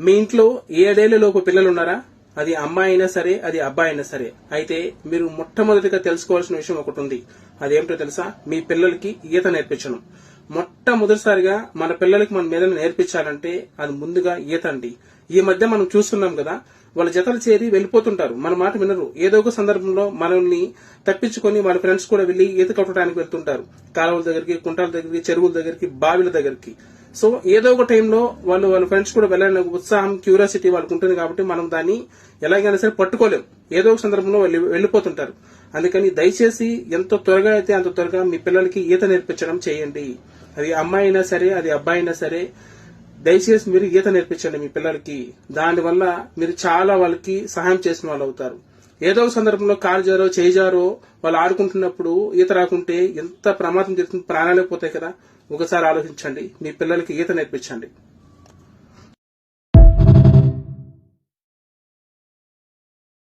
మీ ఇంట్లో ఏడేళ్ళలోపు పిల్లలు ఉన్నారా అది అమ్మాయి అయినా సరే అది అబ్బాయి అయినా సరే. అయితే మీరు మొట్టమొదటిగా తెలుసుకోవాల్సిన విషయం ఒకటి ఉంది అదేమిటో తెలుసా? మీ పిల్లలకి ఈత నేర్పించడం. మొట్టమొదటిసారిగా మన పిల్లలకి మన మీద నేర్పించాలంటే అది ముందుగా ఈత అండి. ఈ మధ్య మనం చూస్తున్నాం కదా వాళ్ళ జతలు చేరి వెళ్ళిపోతుంటారు. మన మాట వినరు. ఏదో ఒక సందర్భంలో మనల్ని తప్పించుకొని వాళ్ళ ఫ్రెండ్స్ కూడా వెళ్ళి ఈత కొట్టడానికి వెళ్తుంటారు. కాలువల దగ్గరికి కుంటాల దగ్గరికి చెరువుల దగ్గరికి బావిల దగ్గరికి. సో ఏదో ఒక టైంలో వాళ్ళు వాళ్ళ ఫ్రెండ్స్ కూడా వెళ్ళాలని ఉత్సాహం క్యూరియాసిటీ వాళ్ళకు ఉంటుంది కాబట్టి మనం దాన్ని ఎలాగైనా సరే పట్టుకోలేం. ఏదో ఒక సందర్భంలో వాళ్ళు వెళ్ళిపోతుంటారు. అందుకని దయచేసి ఎంత త్వరగా అయితే అంత త్వరగా మీ పిల్లలకి ఈత నేర్పించడం చేయండి. అది అమ్మాయి అయినా సరే అది అబ్బాయి అయినా సరే దయచేసి మీరు ఈత నేర్పించండి మీ పిల్లలకి. దానివల్ల మీరు చాలా వాళ్ళకి సహాయం చేసిన వాళ్ళు అవుతారు. ఏదో ఒక సందర్భంలో కాలు జారో చేయి జారో వాళ్ళు ఆడుకుంటున్నప్పుడు ఈత రాకుంటే ఎంత ప్రమాదం జరుగుతుంది ప్రాణాలే పోతాయి కదా. ఒకసారి ఆలోచించండి. మీ పిల్లలకి ఈత నేర్పించండి.